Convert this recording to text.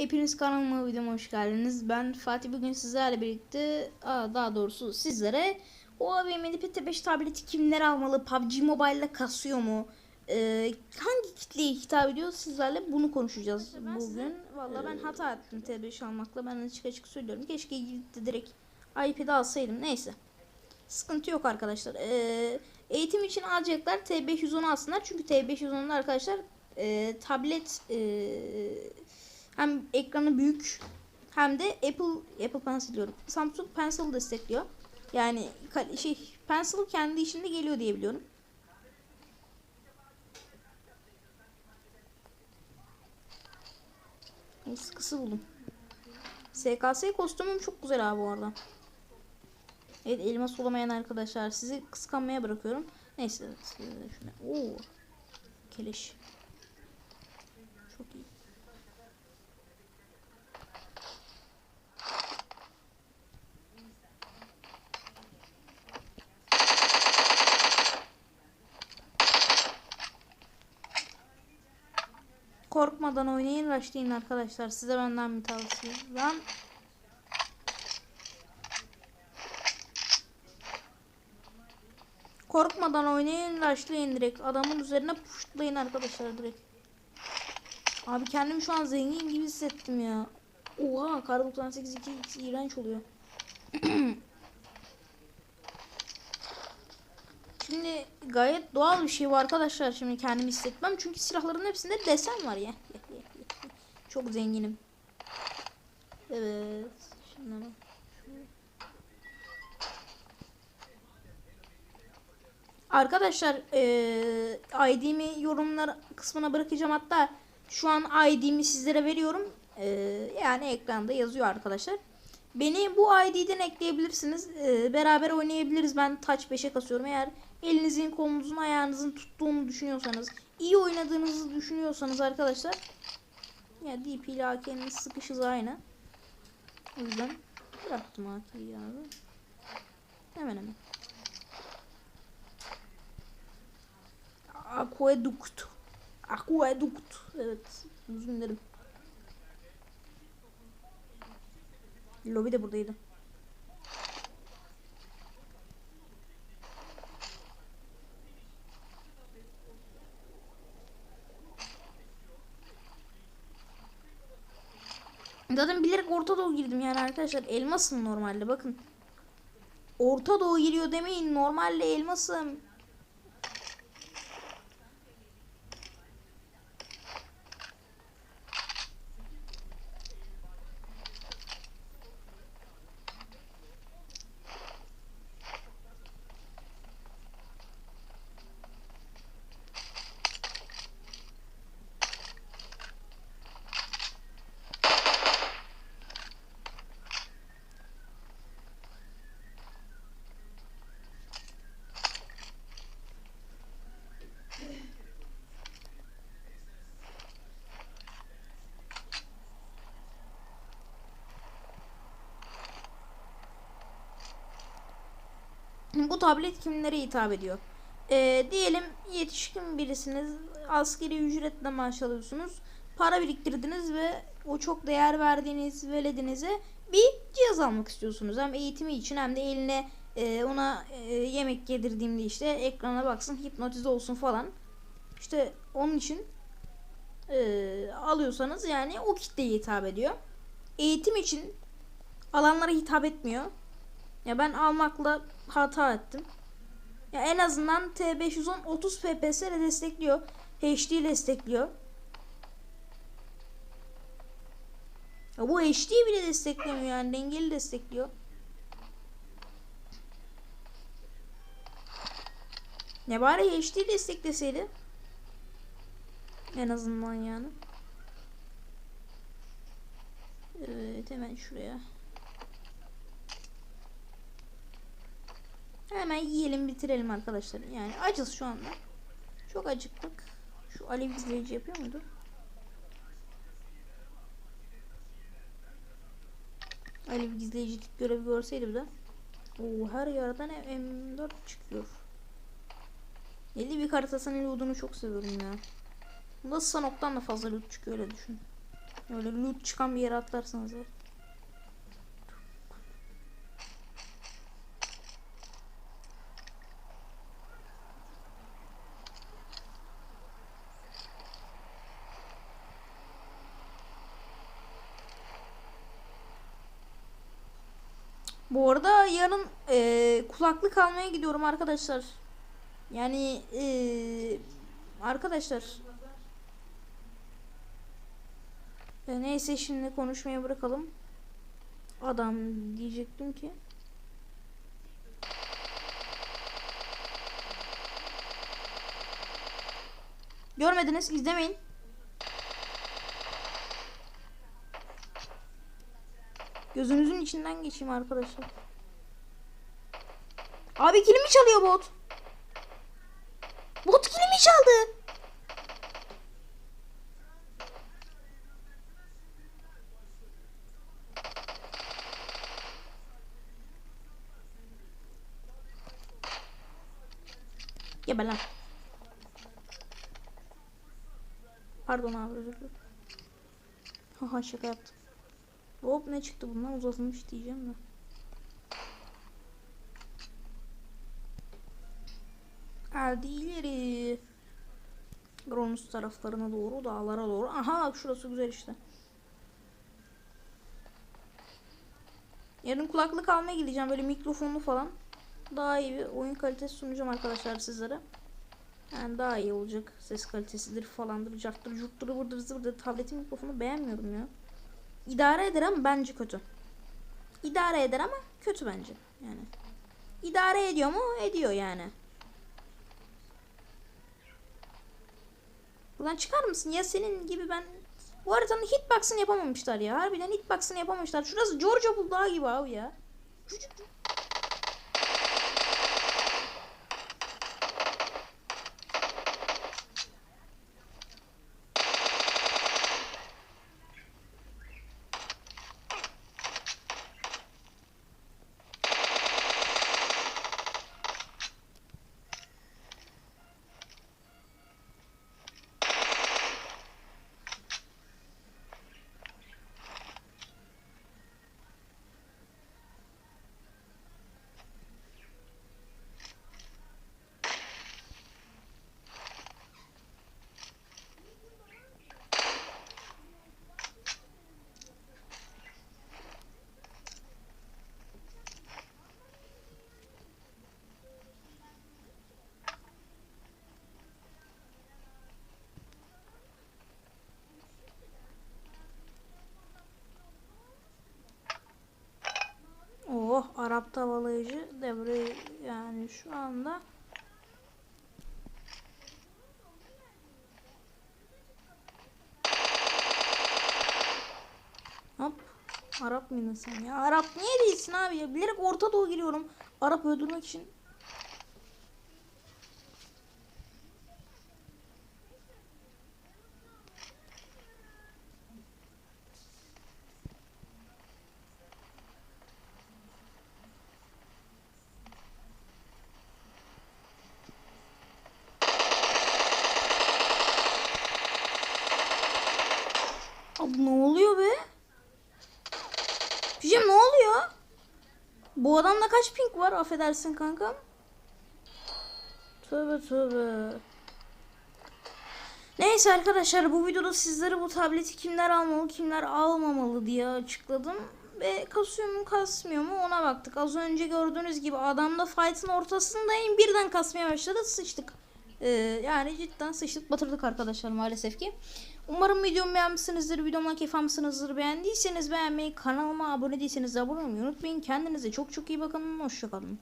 Hepiniz kanalıma videoma hoş geldiniz. Ben Fatih bugün sizlerle birlikte daha doğrusu sizlere o AVM'de PT5 tableti kimler almalı? PUBG Mobile'la kasıyor mu? Ee, hangi kitleye hitap ediyor? Sizlerle bunu konuşacağız bugün. Valla ben hata ettim T5 almakla. Ben açık açık söylüyorum. Keşke gidip de direkt iPad'i alsaydım. Neyse. Sıkıntı yok arkadaşlar. Ee, eğitim için alacaklar T510 alsınlar. Çünkü T510'da arkadaşlar e, tablet e, hem ekranı büyük hem de Apple Apple Pencil diyorum. Samsung Pencil destekliyor. Yani şey Pencil kendi içinde geliyor diye biliyorum. Sıkısı buldum. SKS kostümüm çok güzel abi bu arada. Evet elmas olamayan arkadaşlar sizi kıskanmaya bırakıyorum. Neyse. Oo. Keleş. Çok iyi. Korkmadan oynayın, başlayın arkadaşlar. Size benden bir tavsiye. Lan Korkmadan oynayın, başlayın direkt. Adamın üzerine puştlayın arkadaşlar direkt. Abi kendimi şu an zengin gibi hissettim ya. Oha kar 98 2 x iğrenç oluyor. Şimdi gayet doğal bir şey bu arkadaşlar şimdi kendimi hissetmem. Çünkü silahların hepsinde desen var ya. Çok zenginim. Evet. Şimdi hemen. Arkadaşlar eee ID'mi yorumlar kısmına bırakacağım. Hatta şu an ID'mi sizlere veriyorum. Eee, yani ekranda yazıyor arkadaşlar. Beni bu ID'den ekleyebilirsiniz. Eee, beraber oynayabiliriz. Ben Touch 5'e kasıyorum. Eğer elinizin, kolunuzun, ayağınızın tuttuğunu düşünüyorsanız, iyi oynadığınızı düşünüyorsanız arkadaşlar ya DP ile AK'nin sıkışız aynı. O yüzden bıraktım AK'yi abi. Hemen hemen. Aqueduct. Aqueduct. Evet. Uzun Lobi de buradaydı. Zaten bilerek Orta Doğu girdim yani arkadaşlar. Elmasım normalde bakın. Orta Doğu giriyor demeyin. Normalde elmasım. Bu tablet kimlere hitap ediyor? Ee, diyelim yetişkin birisiniz. Askeri ücretle maaş alıyorsunuz. Para biriktirdiniz ve o çok değer verdiğiniz veledinize bir cihaz almak istiyorsunuz. Hem eğitimi için hem de eline e, ona e, yemek yedirdiğimde işte ekrana baksın hipnotize olsun falan. İşte onun için e, alıyorsanız yani o kitleye hitap ediyor. Eğitim için alanlara hitap etmiyor. Ya ben almakla hata ettim. Ya en azından T510 30 FPS ile destekliyor. HD destekliyor. Ya bu HD bile desteklemiyor yani dengeli destekliyor. Ne bari HD destekleseydi. En azından yani. Evet hemen şuraya. Hemen yiyelim bitirelim arkadaşlar. Yani acız şu anda. Çok acıktık. Şu alev izleyici yapıyor muydu? Alev gizleyicilik görevi görseydi bir de. Oo, her yerden M4 çıkıyor. 50 bir haritasının lootunu çok seviyorum ya. Bunda Sanok'tan da fazla loot çıkıyor öyle düşün. Öyle loot çıkan bir yere atlarsanız. eğer. Bu arada yarın eee, kulaklık almaya gidiyorum arkadaşlar. Yani eee, arkadaşlar. E, neyse şimdi konuşmaya bırakalım. Adam diyecektim ki. Görmediniz izlemeyin. Gözünüzün içinden geçeyim arkadaşlar. Abi kilimi çalıyor bot. Bot kilimi çaldı. Geber lan. Pardon abi özür dilerim. Haha şaka yaptım. Hop ne çıktı bundan uzatılmış diyeceğim de. Geldi ileri. Gronus taraflarına doğru dağlara doğru. Aha şurası güzel işte. Yarın kulaklık almaya gideceğim böyle mikrofonlu falan. Daha iyi bir oyun kalitesi sunacağım arkadaşlar sizlere. Yani daha iyi olacak. Ses kalitesidir falandır. Carttır curttur vırdır zıvırdır. Tabletin mikrofonu beğenmiyorum ya. İdare eder ama bence kötü. İdare eder ama kötü bence. Yani. İdare ediyor mu? Ediyor yani. Buradan çıkar mısın? Ya senin gibi ben bu haritanın hitbox'ını yapamamışlar ya. Harbiden hitbox'ını yapamamışlar. Şurası Georgia Bulldağı gibi abi ya. Çocuk Oh Arap tavalayıcı devre yani şu anda Hop Arap mıydın sen ya? Arap niye değilsin abi ya? Bilerek Orta Doğu giriyorum. Arap öldürmek için. Abi ne oluyor be? Cücem ne oluyor? Bu adamda kaç ping var affedersin kankam? Tövbe tövbe. Neyse arkadaşlar bu videoda sizlere bu tableti kimler almalı kimler almamalı diye açıkladım. Ve kasıyor mu kasmıyor mu ona baktık. Az önce gördüğünüz gibi adamda fight'ın ortasındayım birden kasmaya başladı sıçtık. Ee, yani cidden sıçtık batırdık arkadaşlar maalesef ki. Umarım videomu beğenmişsinizdir. Videomdan keyif almışsınızdır. Beğendiyseniz beğenmeyi, kanalıma abone değilseniz de abone olmayı unutmayın. Kendinize çok çok iyi bakın. Hoşçakalın.